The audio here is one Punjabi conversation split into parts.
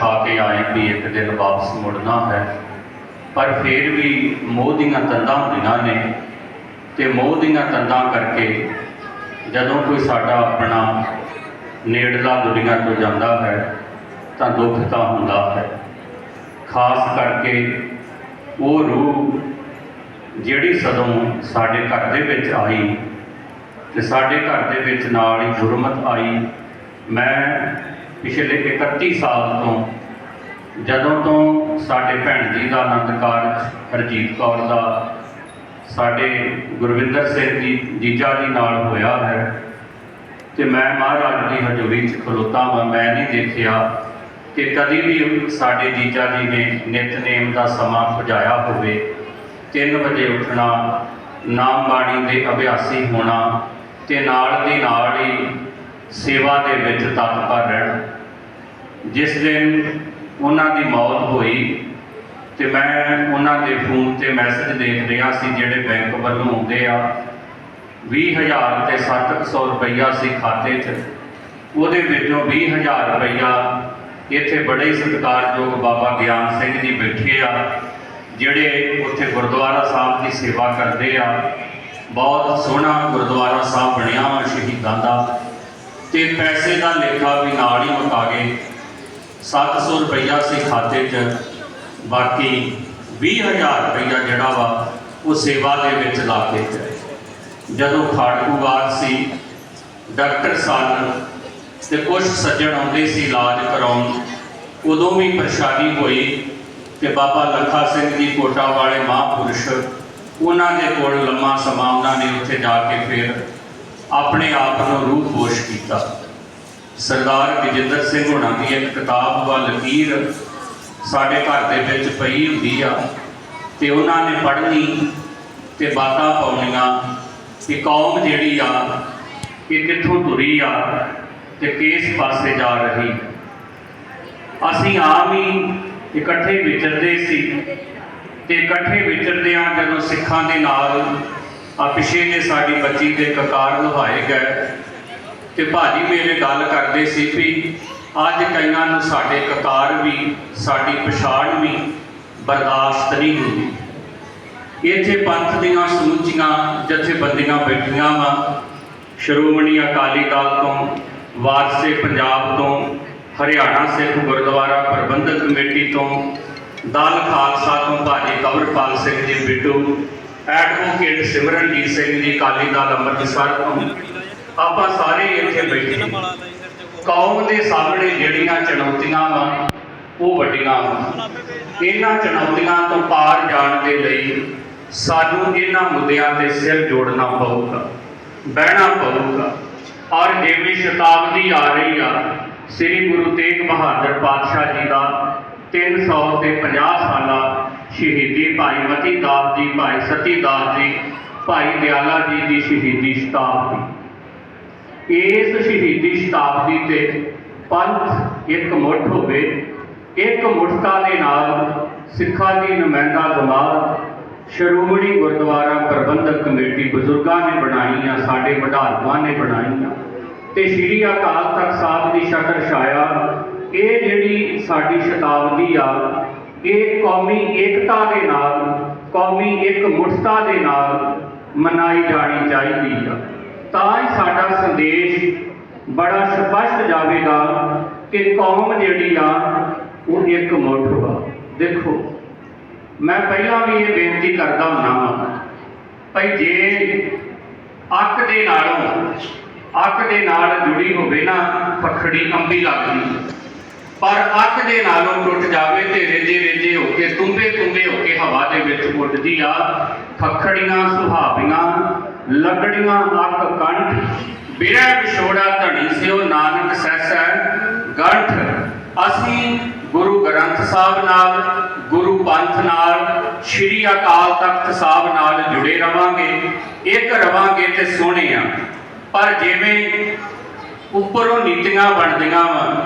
ਖਾ ਕੇ ਆਏ ਵੀ ਇੱਕ ਦਿਨ ਵਾਪਸ ਮੁੜਨਾ ਹੈ। ਪਰ ਫਿਰ ਵੀ ਮੋਹ ਦੀਆਂ ਤੰਦਾਂ ਹੁੰਦੀਆਂ ਨੇ ਤੇ ਮੋਹ ਦੀਆਂ ਤੰਦਾਂ ਕਰਕੇ ਜਦੋਂ ਕੋਈ ਸਾਡਾ ਆਪਣਾ ਨੇੜਲਾ ਦੁਨੀਆ ਤੋਂ ਜਾਂਦਾ ਹੈ, ਤਾਂ ਦੁੱਖ ਤਾਂ ਹੁੰਦਾ ਹੈ। ਖਾਸ ਕਰਕੇ ਉਹ ਰੂਹ ਜਿਹੜੀ ਸਦੋਂ ਸਾਡੇ ਘਰ ਦੇ ਵਿੱਚ ਆਈ ਤੇ ਸਾਡੇ ਘਰ ਦੇ ਵਿੱਚ ਨਾਲ ਹੀ ਗੁਰਮਤ ਆਈ। ਮੈਂ ਪਿਛਲੇ 31 ਸਾਲ ਤੋਂ ਜਦੋਂ ਤੋਂ ਸਾਡੇ ਭੈਣ ਜੀ ਦਾ ਆਨੰਦ ਕਾਰਜ ਹਰਜੀਤ ਕੌਰ ਦਾ ਸਾਡੇ ਗੁਰਵਿੰਦਰ ਸਿੰਘ ਜੀ, ਜੀਜਾ ਜੀ ਨਾਲ ਹੋਇਆ ਹੈ ਤੇ ਮੈਂ ਮਹਾਰਾਜ ਦੀ ਹਜ਼ੂਰੀ 'ਚ ਖਲੋਤਾ ਹਾਂ ਮੈਂ ਨਹੀਂ ਦੇਖਿਆ ਕਿ ਕਦੀ ਵੀ ਸਾਡੇ ਜੀਜਾ ਜੀ ਨੇ ਨਿਤਨੇਮ ਦਾ ਸਮਾਂ ਪੁਜਾਇਆ ਹੋਵੇ। 3 ਵਜੇ ਉੱਠਣਾ ਨਾਮ ਬਾਣੀ ਦੇ ਅਭਿਆਸੀ ਹੋਣਾ ਤੇ ਨਾਲ ਦੀ ਨਾਲ ਹੀ ਸੇਵਾ ਦੇ ਵਿੱਚ ਤਤਪਰ ਰਹਿਣ। ਜਿਸ ਦਿਨ ਉਹਨਾਂ ਦੀ ਮੌਤ ਹੋਈ ਤੇ ਮੈਂ ਉਹਨਾਂ ਦੇ ਫੋਨ ਤੇ ਮੈਸੇਜ ਦੇਖ ਰਿਹਾ ਸੀ, ਜਿਹੜੇ ਬੈਂਕ ਵੱਲੋਂ ਆਉਂਦੇ ਆ। 20000 ਤੇ 700 ਰੁਪਈਆ ਸੀ ਖਾਤੇ 'ਚ। ਉਹਦੇ ਵਿੱਚੋਂ 20000 ਰੁਪਈਆ ਇੱਥੇ ਬੜੇ ਹੀ ਸਤਿਕਾਰਯੋਗ ਬਾਬਾ ਗਿਆਨ ਸਿੰਘ ਜੀ ਬੈਠੇ ਆ, ਜਿਹੜੇ ਉੱਥੇ ਗੁਰਦੁਆਰਾ ਸਾਹਿਬ ਦੀ ਸੇਵਾ ਕਰਦੇ ਆ। ਬਹੁਤ ਸੋਹਣਾ ਗੁਰਦੁਆਰਾ ਸਾਹਿਬ ਬਣਿਆ ਵਾ ਸ਼ਹੀਦਾਂ ਦਾ। ਤੇ ਪੈਸੇ ਦਾ ਲੇਖਾ ਵੀ ਨਾਲ ਹੀ ਮੁਕਾ ਗਏ 700 ਰੁਪਈਆ ਸੀ ਖਾਤੇ 'ਚ। ਬਾਕੀ 20000 ਰੁਪਈਆ ਜਿਹੜਾ ਵਾ, ਉਹ ਸੇਵਾ ਦੇ ਵਿੱਚ ਲਾ ਕੇ ਗਏ ਜਦੋਂ ਖਾੜਕੂਵਾਰ ਸੀ, ਡਾਕਟਰ ਸਨ ਤੇ ਕੁਝ ਸੱਜਣ ਆਉਂਦੇ ਸੀ ਇਲਾਜ ਕਰਾਉਣ, ਉਦੋਂ ਵੀ ਪਰੇਸ਼ਾਨੀ ਹੋਈ ਤੇ ਬਾਬਾ ਲੱਖਾ ਸਿੰਘ ਜੀ ਕੋਟਾ ਵਾਲੇ ਮਹਾਂਪੁਰਸ਼, ਉਹਨਾਂ ਦੇ ਕੋਲ ਲੰਮਾ ਸਮਾਂ ਉਹਨਾਂ ਨੇ ਉੱਥੇ ਜਾ ਕੇ ਫਿਰ ਆਪਣੇ ਆਪ ਨੂੰ ਰੂਹ ਪੋਸ਼ ਕੀਤਾ। ਸਰਦਾਰ ਵਿਜੇਂਦਰ ਸਿੰਘ ਹੋਣਾ ਦੀ ਇੱਕ ਕਿਤਾਬ ਵਾ, ਲਕੀਰ, ਸਾਡੇ ਘਰ ਦੇ ਵਿੱਚ ਪਈ ਹੁੰਦੀ ਆ ਤੇ ਉਹਨਾਂ ਨੇ ਪੜ੍ਹਨੀ ਤੇ ਬਾਤਾਂ ਪਾਉਣੀਆਂ ਕਿ ਕੌਮ ਜਿਹੜੀ ਆ, ਇਹ ਕਿੱਥੋਂ ਤੁਰੀ ਆ ਤੇ ਕਿਸ ਪਾਸੇ ਜਾ ਰਹੀ। ਅਸੀਂ ਆਮ ਹੀ ਇਕੱਠੇ ਵਿਚਰਦੇ ਸੀ ਤੇ ਇਕੱਠੇ ਵਿਚਰਦਿਆਂ ਜਦੋਂ ਸਿੱਖਾਂ ਦੇ ਨਾਲ ਆ ਪਿਛੇ ਨੇ ਸਾਡੀ ਬੱਚੀ ਦੇ ਕਕਾਰ ਲੁਹਾਏ ਗਏ ਤੇ ਭਾਜੀ ਮੇਰੇ ਗੱਲ ਕਰਦੇ ਸੀ ਵੀ ਅੱਜ ਕਈਆਂ ਨੂੰ ਸਾਡੇ ਕਕਾਰ ਵੀ, ਸਾਡੀ ਪਛਾਣ ਵੀ ਬਰਦਾਸ਼ਤ ਨਹੀਂ ਹੁੰਦੀ। ਇੱਥੇ ਪੰਥ ਦੀਆਂ ਸਮੁੱਚੀਆਂ ਜਥੇਬੰਦੀਆਂ ਬੈਠੀਆਂ ਵਾ। ਸ਼੍ਰੋਮਣੀ ਅਕਾਲੀ ਦਲ ਤੋਂ, ਵਾਰਸੇ ਪੰਜਾਬ ਤੋਂ, ਹਰਿਆਣਾ ਸਿੱਖ ਗੁਰਦੁਆਰਾ ਪ੍ਰਬੰਧਕ ਕਮੇਟੀ ਤੋਂ, ਦਲ ਖਾਲਸਾ ਤੋਂ ਭਾਜੀ ਕਵਰਪਾਲ ਸਿੰਘ ਜੀ ਬਿੱਟੂ ਐਡਵੋਕੇਟ ਸਿਮਰਨਜੀਤ ਸਿੰਘ ਜੀ, ਅਕਾਲੀ ਦਲ ਅੰਮ੍ਰਿਤਸਰ ਤੋਂ। ਆਪਾਂ ਸਾਰੇ ਇੱਥੇ ਬੈਠੇ ਕੌਮ ਦੇ ਸਾਹਮਣੇ ਜਿਹੜੀਆਂ ਚੁਣੌਤੀਆਂ ਵਾ, ਉਹ ਵੱਡੀਆਂ ਵਾ। ਇਹਨਾਂ ਚੁਣੌਤੀਆਂ ਤੋਂ ਪਾਰ ਜਾਣ ਦੇ ਲਈ ਸਾਨੂੰ ਇਹਨਾਂ ਮੁੱਦਿਆਂ ਤੇ ਸਿਰ ਜੋੜਨਾ ਪਊਗਾ, ਬਹਿਣਾ ਪਊਗਾ। ਔਰ ਜਿਵੇਂ ਸ਼ਤਾਬਦੀ ਆ ਰਹੀ ਆ, ਸ੍ਰੀ ਗੁਰੂ ਤੇਗ ਬਹਾਦਰ ਪਾਤਸ਼ਾਹ ਜੀ ਦਾ 300 ਤੇ 50 ਸਾਲਾ ਸ਼ਹੀਦੀ ਭਾਈ ਮਤੀ ਦਾਸ ਜੀ ਭਾਈ ਸਤੀ ਦਾਸ ਜੀ ਭਾਈ ਦਿਆਲਾ ਜੀ ਦੀ ਸ਼ਹੀਦੀ ਸ਼ਤਾਬਦੀ ਇਸ ਸ਼ਹੀਦੀ ਸ਼ਤਾਬਦੀ ਤੇ ਪੰਥ ਇੱਕ ਮੁੱਠ ਹੋਵੇ, ਇੱਕ ਮੁੱਠਤਾ ਦੇ ਨਾਲ ਸਿੱਖਾਂ ਦੀ ਨੁਮਾਇੰਦਾ ਜਮਾਤ, ਸ਼੍ਰੋਮਣੀ ਗੁਰਦੁਆਰਾ ਪ੍ਰਬੰਧਕ ਕਮੇਟੀ ਬਜ਼ੁਰਗਾਂ ਨੇ ਬਣਾਈਆਂ, ਸਾਡੇ ਵਡਾਲੂਆਂ ਨੇ ਬਣਾਈਆਂ ਤੇ ਸ਼੍ਰੀ ਅਕਾਲ ਤਖਤ ਸਾਹਿਬ ਦੀ ਸ਼ਕਰ ਛਾਇਆ, ਇਹ ਜਿਹੜੀ ਸਾਡੀ ਸ਼ਤਾਬਦੀ ਆ ਇਹ ਕੌਮੀ ਏਕਤਾ ਦੇ ਨਾਲ, ਕੌਮੀ ਇੱਕ ਮੁੱਠਤਾ ਦੇ ਨਾਲ ਮਨਾਈ ਜਾਣੀ ਚਾਹੀਦੀ ਆ। ਤਾਂ ਹੀ ਸਾਡਾ ਸੰਦੇਸ਼ ਬੜਾ ਸਪਸ਼ਟ ਜਾਵੇਗਾ ਕਿ ਕੌਮ ਜਿਹੜੀ ਆ, ਉਹ ਇੱਕ ਮੁੱਠ ਵਾ। ਦੇਖੋ, ਮੈਂ ਪਹਿਲਾਂ ਵੀ ਇਹ ਬੇਨਤੀ ਕਰਦਾ ਹੁੰਦਾ ਹਾਂ ਭਈ ਜੇ ਅੱਕ ਦੇ ਨਾਲੋਂ, ਅੱਕ ਦੇ ਨਾਲ ਜੁੜੀ ਹੋਵੇ ਨਾ, ਪਖੜੀ ਅੰਬੀ ਲੱਗਦੀ। ਪਰ ਅੱਕ ਦੇ ਨਾਲੋਂ ਟੁੱਟ ਜਾਵੇ ਤੇ ਰੇਜੇ ਰੇਜੇ ਹੋ ਕੇ, ਤੁੰਬੇ ਤੁੰਬੇ ਹੋ ਕੇ ਹਵਾ ਦੇ ਵਿੱਚ ਉੱਡਦੀ ਆ। ਖਖੜੀਆਂ, ਸੁਹਾਵੀਆਂ, ਲੱਗੜੀਆਂ ਅੱਕ ਕੰਠ ਬਿਰੈ ਵਿਛੋੜਾ, ਧਣੀ ਸਿਓ ਨਾਨਕ ਸੈਸੈ, ਗੰਠ। ਅਸੀਂ ਗੁਰੂ ਗ੍ਰੰਥ ਸਾਹਿਬ ਨਾਲ, ਗੁਰੂ ਪੰਥ ਨਾਲ, ਸ੍ਰੀ ਅਕਾਲ ਤਖਤ ਸਾਹਿਬ ਨਾਲ ਜੁੜੇ ਰਵਾਂਗੇ, ਇੱਕ ਰਵਾਂਗੇ ਤੇ ਸੋਹਣੇ ਆ। ਪਰ ਜਿਵੇਂ ਉੱਪਰੋਂ ਨੀਤੀਆਂ ਬਣਦੀਆਂ ਵਾ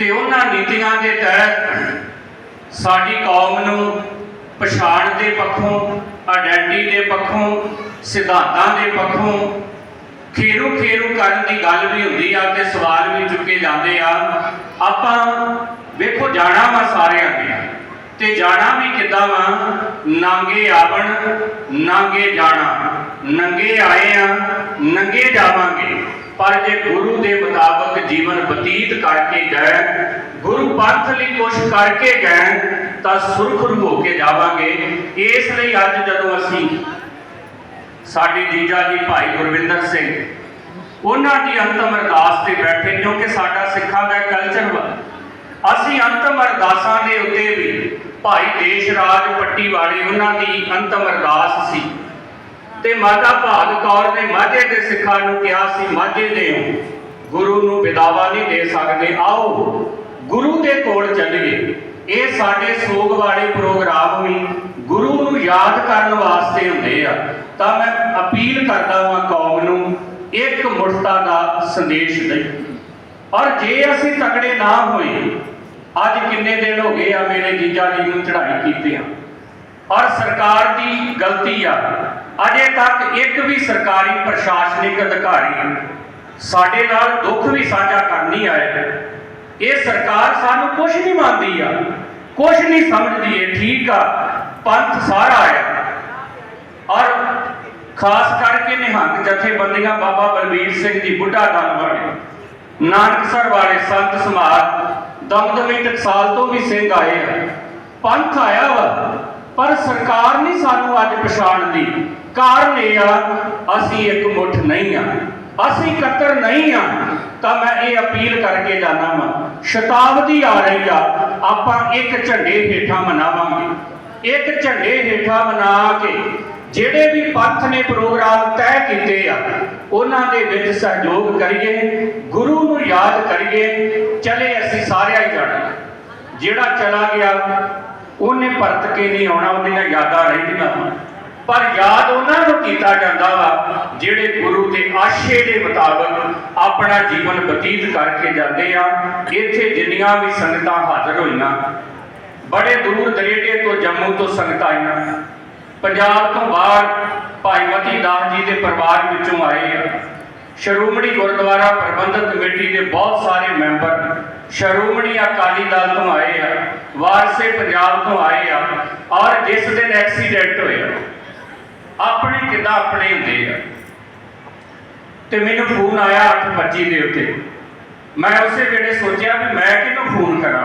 ਤੇ ਉਹਨਾਂ ਨੀਤੀਆਂ ਦੇ ਤਹਿਤ ਸਾਡੀ ਕੌਮ ਨੂੰ ਪਛਾਣ ਦੇ ਪੱਖੋਂ ਆਇਡੈਂਟੀ ਦੇ ਪੱਖੋਂ, ਸਿਧਾਂਤਾਂ ਦੇ ਪੱਖੋਂ ਖੇਰੂ ਖੇਰੂ ਕਰਨ ਦੀ ਗੱਲ ਵੀ ਹੁੰਦੀ ਆ ਤੇ ਸਵਾਲ ਵੀ ਚੁੱਕੇ ਜਾਂਦੇ ਆ। ਆਪਾਂ ਵੇਖੋ ਜਾਣਾ ਵਾ ਸਾਰਿਆਂ ਨੇ ਤੇ ਜਾਣਾ ਵੀ ਕਿੱਦਾਂ ਵਾ? ਨਾਂਗੇ ਆਵਣ, ਨਾਂਗੇ ਜਾਣਾ। ਨੰਗੇ ਆਏ ਆ, ਨੰਗੇ ਜਾਵਾਂਗੇ। ਪਰ ਜੇ ਗੁਰੂ ਦੇ ਮੁਤਾਬਕ ਜੀਵਨ ਬਤੀਤ ਕਰਕੇ ਗਏ, ਗੁਰੂ ਪੰਥ ਲਈ ਕੁਛ ਕਰਕੇ ਗਏ, ਤਾਂ ਸੁਰਖਰੂ ਹੋ ਕੇ ਜਾਵਾਂਗੇ। ਇਸ ਲਈ ਅੱਜ ਜਦੋਂ ਅਸੀਂ ਸਾਡੇ ਜੀਜਾ ਜੀ ਭਾਈ ਗੁਰਵਿੰਦਰ ਸਿੰਘ, ਉਹਨਾਂ ਦੀ ਅੰਤਮ ਅਰਦਾਸ ਤੇ ਬੈਠੇ, ਕਿਉਂਕਿ ਸਾਡਾ ਸਿੱਖਾਂ ਦਾ ਕਲਚਰ ਵਾ। ਅਸੀਂ ਅੰਤਮ ਅਰਦਾਸਾਂ ਦੇ ਉੱਤੇ ਵੀ ਭਾਈ ਦੇਸ਼ ਰਾਜ ਪੱਟੀ ਉਹਨਾਂ ਦੀ ਅੰਤਮ ਅਰਦਾਸ ਸੀ। ਤੇ ਮਾਤਾ ਭਾਗ ਕੌਰ ਨੇ ਮਾਝੇ ਦੇ ਸਿੱਖਾਂ ਨੂੰ ਕਿਹਾ ਸੀ, ਮਾਝੇ ਦੇ ਗੁਰੂ ਨੂੰ ਵਿਦਾਵਾ ਨਹੀਂ ਦੇ ਸਕਦੇ, ਆਓ ਗੁਰੂ ਦੇ ਕੋਲ ਚੱਲੀਏ। ਇਹ ਸਾਡੇ ਸੋਗ ਵਾਲੇ ਪ੍ਰੋਗਰਾਮ ਵੀ ਗੁਰੂ ਨੂੰ ਯਾਦ ਕਰਨ ਵਾਸਤੇ ਹੁੰਦੇ ਆ। ਤਾਂ ਮੈਂ ਅਪੀਲ ਕਰਦਾ ਹਾਂ ਕੌਮ ਨੂੰ, ਇੱਕ ਮੁਰਤਾ ਦਾ ਸੰਦੇਸ਼ ਦੇ ਔਰ ਜੇ ਅਸੀਂ ਤਕੜੇ ਨਾ ਹੋਏ ਅੱਜ ਕਿੰਨੇ ਦਿਨ ਹੋ ਗਏ ਆ ਮੇਰੇ ਜੀਜਾ ਜੀ ਨੂੰ ਚੜ੍ਹਾਈ ਕੀਤੀ ਆ। ਔਰ ਸਰਕਾਰ ਦੀ ਗਲਤੀ ਆ, ਅਜੇ ਤੱਕ ਇੱਕ ਵੀ ਸਰਕਾਰੀ ਪ੍ਰਸ਼ਾਸਨਿਕ ਅਧਿਕਾਰੀ ਸਾਡੇ ਨਾਲ ਦੁੱਖ ਵੀ ਸਾਂਝਾ ਕਰਨ ਨਹੀਂ ਆਇਆ ਇਹ ਸਰਕਾਰ ਸਾਨੂੰ ਕੁਝ ਨਹੀਂ ਮੰਨਦੀ ਆ ਕੁਝ ਨਹੀਂ ਸਮਝਦੀ ਏ ਠੀਕ ਆ, ਪੰਥ ਸਾਰਾ ਆਇਆ ਔਰ ਖਾਸ ਕਰਕੇ ਨਿਹੰਗ ਜਥੇਬੰਦੀਆਂ ਬਾਬਾ ਬਲਬੀਰ ਸਿੰਘ ਜੀ ਬੁੱਢਾ ਦਲ ਵਾਲੇ, ਨਾਨਕਸਰ ਵਾਲੇ ਸੰਤ ਸਮਾਜ ਦਮਦਮੀ ਟਕਸਾਲ ਤੋਂ ਵੀ ਸਿੰਘ ਆਏ ਆ। ਪੰਥ ਆਇਆ ਵਾ, ਪਰ ਸਰਕਾਰ ਨਹੀਂ ਸਾਨੂੰ ਅੱਜ ਪਛਾਣਦੀ ਕਾਰਨ ਇਹ ਆ, ਅਸੀਂ ਇੱਕ ਮੁੱਠ ਨਹੀਂ ਆ। ਅਸੀਂ ਇਕੱਤਰ ਨਹੀਂ ਆ, ਤਾਂ ਮੈਂ ਇਹ ਅਪੀਲ ਕਰਕੇ ਜਾਣਾ ਵਾ, ਸ਼ਤਾਬਦੀ ਆ ਰਹੀ ਆ, ਆਪਾਂ ਇੱਕ ਝੰਡੇ ਹੇਠਾਂ ਮਨਾਵਾਂਗੇ। ਇੱਕ ਝੰਡੇ ਹੇਠਾਂ ਮਨਾ ਕੇ ਜਿਹੜੇ ਵੀ ਪੰਥ ਨੇ ਪ੍ਰੋਗਰਾਮ ਤੈਅ ਕੀਤੇ ਆ, ਉਹਨਾਂ ਦੇ ਵਿੱਚ ਸਹਿਯੋਗ ਕਰੀਏ, ਗੁਰੂ ਨੂੰ ਯਾਦ ਕਰੀਏ, ਚਲੇ ਅਸੀਂ ਸਾਰਿਆਂ ਹੀ ਜਾਣਾ। ਜਿਹੜਾ ਚਲਾ ਗਿਆ, ਉਹਨੇ ਪਰਤ ਕੇ ਨਹੀਂ ਆਉਣਾ, ਉਹਦੀਆਂ ਯਾਦਾਂ ਰਹਿੰਦੀਆਂ ਪਰ ਯਾਦ ਉਹਨਾਂ ਨੂੰ ਕੀਤਾ ਜਾਂਦਾ ਵਾ, ਜਿਹੜੇ ਗੁਰੂ ਦੇ ਆਸ਼ੇ ਦੇ ਮੁਤਾਬਕ ਆਪਣਾ ਜੀਵਨ ਬਤੀਤ ਕਰਕੇ ਜਾਂਦੇ ਆ, ਇੱਥੇ ਜਿੰਨੀਆਂ ਵੀ ਸੰਗਤਾਂ ਹਾਜ਼ਰ ਹੋਈਆਂ, ਬੜੇ ਦੂਰ ਦਰੇਡੇ ਤੋਂ ਜੰਮੂ ਤੋਂ ਸੰਗਤਾਂ ਆਈਆਂ। ਪੰਜਾਬ ਤੋਂ ਬਾਹਰ ਭਾਈ ਮਤੀ ਦਾਸ ਜੀ ਦੇ ਪਰਿਵਾਰ ਵਿੱਚੋਂ ਆਏ ਆ। ਸ਼੍ਰੋਮਣੀ ਗੁਰਦੁਆਰਾ ਪ੍ਰਬੰਧਕ ਕਮੇਟੀ ਦੇ ਬਹੁਤ ਸਾਰੇ ਮੈਂਬਰ ਸ਼੍ਰੋਮਣੀ ਅਕਾਲੀ ਦਲ ਤੋਂ ਆਏ ਆ, ਵਾਰਸੇ ਪੰਜਾਬ ਤੋਂ ਆਏ ਆ ਔਰ ਜਿਸ ਦਿਨ ਐਕਸੀਡੈਂਟ ਹੋਇਆ, ਆਪਣੇ ਕਿੱਦਾਂ ਆਪਣੇ ਹੁੰਦੇ ਆ। ਤੇ ਮੈਨੂੰ ਫੋਨ ਆਇਆ 8:25 ਦੇ ਉੱਤੇ। ਮੈਂ ਉਸੇ ਵੇਲੇ ਸੋਚਿਆ ਵੀ ਮੈਂ ਕਿਹਨੂੰ ਫੋਨ ਕਰਾਂ।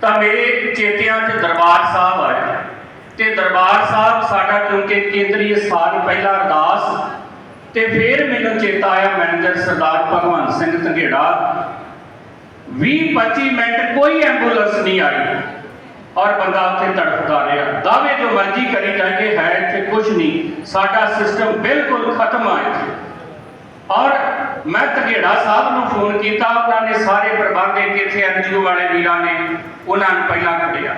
ਤਾਂ ਮੇਰੇ ਚੇਤਿਆਂ 'ਚ ਦਰਬਾਰ ਸਾਹਿਬ ਆਇਆ। ਤੇ ਦਰਬਾਰ ਸਾਹਿਬ ਸਾਡਾ ਕਿਉਂਕਿ ਕੇਂਦਰੀ ਸਥਾਨ ਪਹਿਲਾ ਅਰਦਾਸ ਤੇ ਫਿਰ ਮੈਨੂੰ ਚੇਤਾ ਆਇਆ ਮੈਨੇਜਰ ਸਰਦਾਰ ਭਗਵੰਤ ਸਿੰਘ ਧੰਗੇੜਾ। 20-25 ਮਿੰਟ ਕੋਈ ਐਂਬੂਲੈਂਸ ਨਹੀਂ ਆਈ ਔਰ ਬੰਦਾ ਉੱਥੇ ਤੜਫਦਾ ਰਿਹਾ। ਦਾਅਵੇ ਜੋ ਮਰਜ਼ੀ ਕਰੀ ਜਾਏ ਹੈ ਇੱਥੇ ਕੁਝ ਨਹੀਂ। ਸਾਡਾ ਸਿਸਟਮ ਬਿਲਕੁਲ ਖਤਮ ਆ ਇੱਥੇ। ਔਰ ਮੈਂ ਧਗੇੜਾ ਸਾਹਿਬ ਨੂੰ ਫੋਨ ਕੀਤਾ, ਉਹਨਾਂ ਨੇ ਸਾਰੇ ਪ੍ਰਬੰਧ ਇੱਥੇ ਐਨਜੀਓ ਵਾਲੇ ਵੀਰਾਂ ਨੇ, ਉਹਨਾਂ ਨੂੰ ਪਹਿਲਾਂ ਕੱਢਿਆ।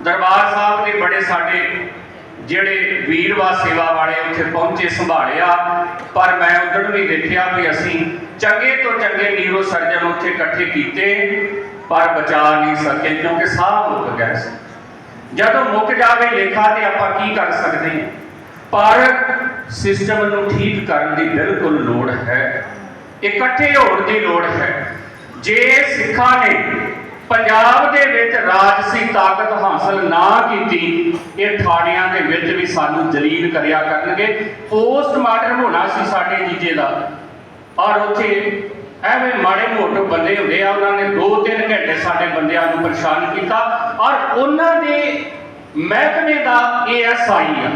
ਦਰਬਾਰ ਸਾਹਿਬ ਦੇ ਬੜੇ ਸਾਡੇ ਜਿਹੜੇ ਵੀਰਵਾ ਸੇਵਾ ਵਾਲੇ ਉੱਥੇ ਪਹੁੰਚੇ, ਸੰਭਾਲਿਆ। ਪਰ ਮੈਂ ਉਦੋਂ ਵੀ ਦੇਖਿਆ ਵੀ ਅਸੀਂ ਚੰਗੇ ਤੋਂ ਚੰਗੇ ਨੀਰੋ ਸਰਜਨ ਉੱਥੇ ਇਕੱਠੇ ਕੀਤੇ, ਪਰ ਬਚਾ ਨਹੀਂ ਸਕੇ, ਕਿਉਂਕਿ ਸਾਹ ਮੁੱਕ ਗਏ ਸੀ। ਜਦੋਂ ਮੁੱਕ ਜਾਵੇ ਲੇਖਾ ਤੇ ਆਪਾਂ ਕੀ ਕਰ ਸਕਦੇ ਹਾਂ? ਪਰ ਸਿਸਟਮ ਨੂੰ ਠੀਕ ਕਰਨ ਦੀ ਬਿਲਕੁਲ ਲੋੜ ਹੈ। ਇਕੱਠੇ ਹੋਣ ਦੀ ਲੋੜ ਹੈ। ਜੇ ਸਿੱਖਾਂ ਨੇ ਪੰਜਾਬ ਦੇ ਵਿੱਚ ਰਾਜਸੀ ਤਾਕਤ ਹਾਸਲ ਨਾ ਕੀਤੀ, ਇਹ ਥਾਣਿਆਂ ਦੇ ਵਿੱਚ ਵੀ ਸਾਨੂੰ ਜਲੀਲ ਕਰਿਆ ਕਰਨਗੇ। ਪੋਸਟਮਾਰਟਮ ਹੋਣਾ ਸੀ ਸਾਡੇ ਜੀਜੇ ਦਾ। ਔਰ ਉੱਥੇ ਐਵੇਂ ਮਾੜੇ ਮੋਟੇ ਬੰਦੇ ਹੁੰਦੇ ਆ, ਉਹਨਾਂ ਨੇ 2-3 ਘੰਟੇ ਸਾਡੇ ਬੰਦਿਆਂ ਨੂੰ ਪਰੇਸ਼ਾਨ ਕੀਤਾ। ਔਰ ਉਹਨਾਂ ਦੇ ਮਹਿਕਮੇ ਦਾ ਏਐਸਆਈ ਆ,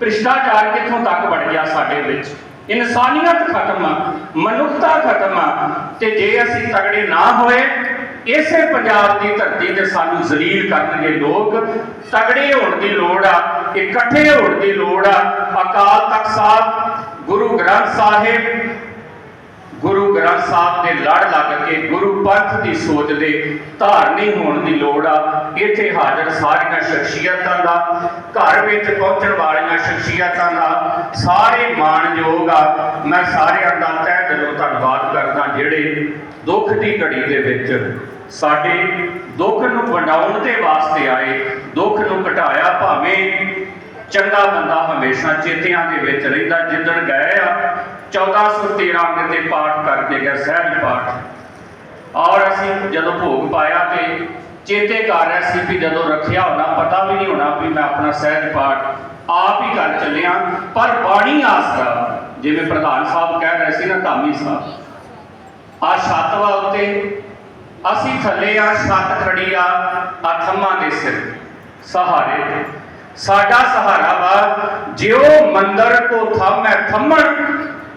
ਭ੍ਰਿਸ਼ਟਾਚਾਰ ਕਿੱਥੋਂ ਤੱਕ ਵੜ ਗਿਆ ਸਾਡੇ ਵਿੱਚ? ਇਨਸਾਨੀਅਤ ਖਤਮ ਆ, ਮਨੁੱਖਤਾ ਖਤਮ ਆ, ਤੇ ਜੇ ਅਸੀਂ ਤਗੜੇ ਨਾ ਹੋਏ ਇਸੇ ਪੰਜਾਬ ਦੀ ਧਰਤੀ ਤੇ ਸਾਨੂੰ ਜ਼ਲੀਲ ਕਰਨਗੇ ਲੋਕ। ਤਗੜੇ ਹੋਣ ਦੀ ਲੋੜ ਆ, ਇਕੱਠੇ ਹੋਣ ਦੀ ਲੋੜ ਆ। ਅਕਾਲ ਤਖਤ ਸਾਹਿਬ, ਗੁਰੂ ਗ੍ਰੰਥ ਸਾਹਿਬ ਗ੍ਰੰਥ ਸਾਹਿਬ ਦੇ ਲੜ ਲੱਗ ਕੇ ਗੁਰੂ ਪੰਥ ਦੀ ਸੋਚ ਦੇ ਧਾਰਨੀ ਹੋਣ ਦੀ ਲੋੜ ਆ। ਇੱਥੇ ਹਾਜ਼ਰ ਸਾਰੀਆਂ ਸ਼ਖਸੀਅਤਾਂ ਦਾ, ਘਰ ਵਿੱਚ ਪਹੁੰਚਣ ਵਾਲੀਆਂ ਸ਼ਖਸੀਅਤਾਂ ਦਾ ਸਾਰੇ ਮਾਣਯੋਗ ਆ। ਮੈਂ ਸਾਰਿਆਂ ਦਾ ਤਹਿ ਦਿਲੋਂ ਧੰਨਵਾਦ ਕਰਦਾ ਜਿਹੜੇ ਦੁੱਖ ਦੀ ਘੜੀ ਦੇ ਵਿੱਚ ਸਾਡੇ ਦੁੱਖ ਨੂੰ ਵੰਡਾਉਣ ਦੇ ਵਾਸਤੇ ਆਏ, ਦੁੱਖ ਨੂੰ ਘਟਾਇਆ ਭਾਵੇਂ ਚੰਗਾ ਬੰਦਾ ਹਮੇਸ਼ਾ ਚੇਤਿਆਂ ਦੇ ਵਿੱਚ ਰਹਿੰਦਾ, ਜਿੱਦਣ ਗਏ ਆ 1413 ਅੰਗ ਦੇ ਪਾਠ ਕਰਕੇ ਗਏ, ਸਹਿਜ ਪਾਠ। ਔਰ ਅਸੀਂ ਜਦੋਂ ਭੋਗ ਪਾਇਆ ਤੇ ਚੇਤੇ ਕਰ ਰਿਹਾ ਸੀ ਵੀ ਜਦੋਂ ਰੱਖਿਆ ਹੋਣਾ, ਪਤਾ ਵੀ ਨਹੀਂ ਹੋਣਾ ਵੀ ਮੈਂ ਆਪਣਾ ਸਹਿਜ ਪਾਠ ਆਪ ਹੀ ਕਰ ਚੱਲਿਆ, ਪਰ ਬਾਣੀ ਆਸਰਾ, ਜਿਵੇਂ ਪ੍ਰਧਾਨ ਸਾਹਿਬ ਕਹਿ ਰਹੇ ਸੀ ਨਾ, ਧਾਮੀ ਸਾਹਿਬ, ਆ ਛੱਤ ਵਾ ਉੱਤੇ ਅਸੀਂ ਥੱਲੇ ਆ, ਛੱਤ ਖੜੀ ਆ ਆ ਦੇ ਸਿਰ, ਸਹਾਰੇ ਤੇ। ਸਾਡਾ ਸਹਾਰਾ ਵਾ, ਜਿਉ ਮੰਦਰ ਕੋ ਥੰਮ ਥੰਮਣ,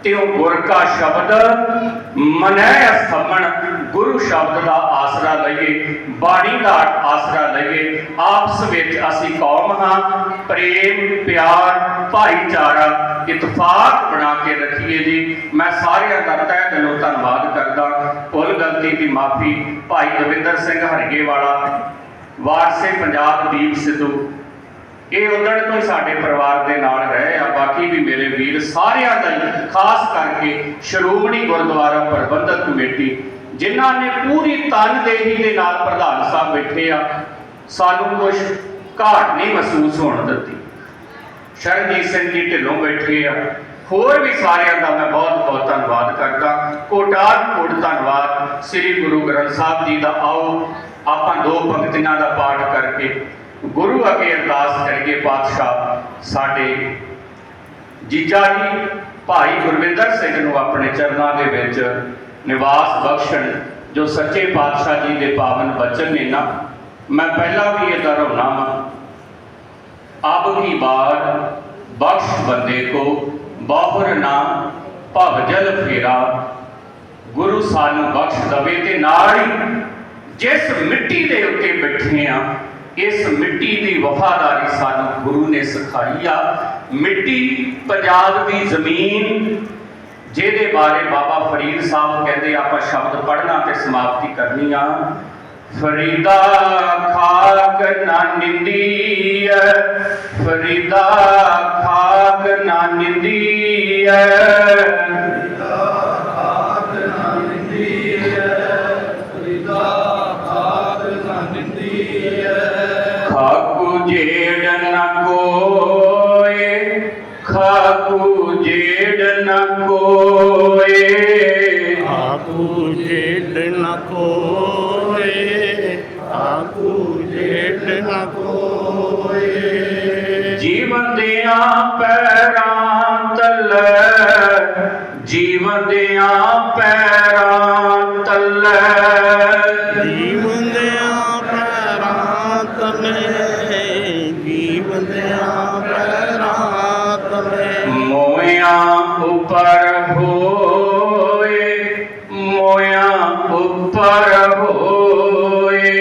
ਤਿਉ ਗੁਰ ਕਾ ਸ਼ਬਦ ਮਨੈ ਅਸਥਮਣ। ਗੁਰੂ ਸ਼ਬਦ ਦਾ ਆਸਰਾ ਲਈਏ, ਬਾਣੀ ਦਾ ਆਸਰਾ ਲਈਏ। ਆਪਸ ਵਿੱਚ ਅਸੀਂ ਕੌਮ ਹਾਂ, ਪ੍ਰੇਮ, ਪਿਆਰ, ਭਾਈਚਾਰਾ, ਇਤਫਾਕ ਬਣਾ ਕੇ ਰੱਖੀਏ ਜੀ। ਮੈਂ ਸਾਰਿਆਂ ਦਾ ਤਹਿ ਦਿਲੋਂ ਧੰਨਵਾਦ ਕਰਦਾ। ਭੁੱਲ ਗਲਤੀ ਦੀ ਮਾਫੀ ਭਾਈ ਦਵਿੰਦਰ ਸਿੰਘ ਹਰਗੇ ਵਾਲਾ ਵਾਰਸੇ ਪੰਜਾਬ ਦੀਪ ਸਿੱਧੂ। ਇਹ ਉਦਣ ਤੋਂ ਹੀ ਸਾਡੇ ਪਰਿਵਾਰ ਦੇ ਨਾਲ ਰਹੇ ਆ, ਬਾਕੀ ਵੀ ਮੇਰੇ ਵੀਰ ਸਾਰਿਆਂ ਦਾ ਹੀ, ਖਾਸ ਕਰਕੇ ਸ਼੍ਰੋਮਣੀ ਗੁਰਦੁਆਰਾ ਪ੍ਰਬੰਧਕ ਕਮੇਟੀ, ਜਿਨ੍ਹਾਂ ਨੇ ਪੂਰੀ ਤਨਦੇਹੀ ਦੇ ਨਾਲ ਪ੍ਰਧਾਨ ਸਾਹਿਬ ਬੈਠੇ ਆ, ਸਾਨੂੰ ਕੁਝ ਘਾਟ ਨਹੀਂ ਮਹਿਸੂਸ ਹੋਣ ਦਿੱਤੀ। ਸ਼ਰਨਜੀਤ ਸਿੰਘ ਜੀ ਢਿੱਲੋਂ ਬੈਠੇ ਆ, ਹੋਰ ਵੀ ਸਾਰਿਆਂ ਦਾ ਮੈਂ ਬਹੁਤ ਬਹੁਤ ਧੰਨਵਾਦ ਕਰਦਾ। ਕੋਟਾਰ ਕੋਟ ਧੰਨਵਾਦ, ਸ੍ਰੀ ਗੁਰੂ ਗ੍ਰੰਥ ਸਾਹਿਬ ਜੀ ਦਾ ਆਓ, ਆਪਾਂ ਦੋ ਪੰਕਤੀਆਂ ਦਾ ਪਾਠ ਕਰਕੇ ਗੁਰੂ ਅਗੇ ਅਰਦਾਸ ਕਰੀਏ ਪਾਤਸ਼ਾਹ ਸਾਡੇ ਜੀਜਾ ਜੀ, ਭਾਈ ਗੁਰਵਿੰਦਰ ਸਿੰਘ ਨੂੰ ਆਪਣੇ ਚਰਨਾਂ ਦੇ ਵਿੱਚ ਨਿਵਾਸ ਬਖਸ਼ਣ ਜੋ ਸੱਚੇ ਪਾਤਸ਼ਾਹ ਜੀ ਦੇ ਪਾਵਨ ਬਚਨ ਨੇ ਨਾ, ਮੈਂ ਪਹਿਲਾਂ ਵੀ ਇਹ ਦਰਉਣਾ ਆਪ ਕੀ ਬਾਰ ਬਖਸ਼ ਬੰਦੇ ਕੋ, ਬਾਹਰ ਭਵ ਜਲ ਫੇਰਾ। ਗੁਰੂ ਸਾਨੂੰ ਬਖਸ਼ ਦਵੇ ਤੇ ਨਾਲ ਹੀ ਜਿਸ ਮਿੱਟੀ ਦੇ ਉੱਤੇ ਬੈਠੇ ਆ ਇਸ ਮਿੱਟੀ ਦੀ ਵਫਾਦਾਰੀ ਸਾਨੂੰ ਗੁਰੂ ਨੇ ਸਿਖਾਈ ਆ। ਮਿੱਟੀ ਪੰਜਾਬ ਦੀ ਜ਼ਮੀਨ, ਜਿਹਦੇ ਬਾਰੇ ਬਾਬਾ ਫਰੀਦ ਸਾਹਿਬ ਕਹਿੰਦੇ ਆਪਾਂ ਸ਼ਬਦ ਪੜ੍ਹਨਾ ਤੇ ਸਮਾਪਤੀ ਕਰਨੀ ਆ। ਫਰੀਦਾ ਖਾਕ ਨਾ ਨਿੰਦੀ ਐ ਫਰੀਦਾ ਖਾਕ ਨਾ ਨਿੰਦੀ ਐ ਖਾਕੂ ਜੇੜ ਨ ਕੋਏ। ਆਕੂ ਜੇਡ ਨ ਕੋਏ। ਆਕੂ ਜੇਡ ਨ ਕੋਏ। ਜੀਵਨ ਦਿਆਂ ਪੈਰਾਂ ਤਲੇ। ਜੀਵਨ ਦਿਆਂ ਪੈਰਾਂ ਉੱਪਰ ਹੋਏ ਮੋਇਆ ਉੱਪਰ ਹੋਏ।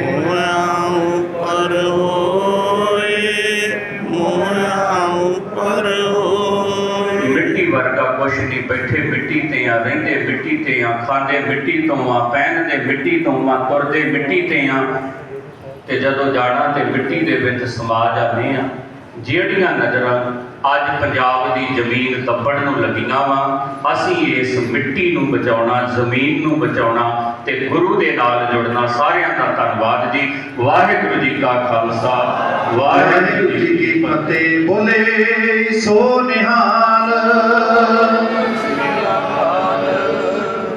ਮੋਇਆ ਉੱਪਰ ਹੋਏ ਮੋਇਆ ਉੱਪਰ ਹੋਏ। ਮਿੱਟੀ ਵਰਗਾ ਕੁਛ ਨਹੀਂ ਬੈਠੇ ਮਿੱਟੀ ਤੇ ਆ ਰਹਿੰਦੇ ਮਿੱਟੀ ਤੇ ਆ ਖਾਂਦੇ ਮਿੱਟੀ ਤੋਂ ਆ ਪਹਿਨਦੇ ਮਿੱਟੀ ਤੋਂ ਆ ਤੁਰਦੇ ਮਿੱਟੀ ਤੇ ਆ ਤੇ ਜਦੋਂ ਜਾਣਾ ਤੇ ਮਿੱਟੀ ਦੇ ਵਿੱਚ ਸਮਾ ਜਾਂਦੇ ਆ ਜਿਹੜੀਆਂ ਨਜ਼ਰਾਂ ਅੱਜ ਪੰਜਾਬ ਦੀ ਜ਼ਮੀਨ ਦੱਬਣ ਨੂੰ ਲੱਗੀਆਂ ਵਾ। ਅਸੀਂ ਇਸ ਮਿੱਟੀ ਨੂੰ ਬਚਾਉਣਾ, ਜ਼ਮੀਨ ਨੂੰ ਬਚਾਉਣਾ ਤੇ ਗੁਰੂ ਦੇ ਨਾਲ ਜੁੜਨਾ। ਸਾਰਿਆਂ ਦਾ ਧੰਨਵਾਦ ਜੀ। ਵਾਹਿਗੁਰੂ ਜੀ ਕਾ ਖਾਲਸਾ। ਵਾਹਿਗੁਰੂ ਜੀ ਕੀ ਫਤਿਹ। ਬੋਲੇ ਸੋ ਨਿਹਾਲ।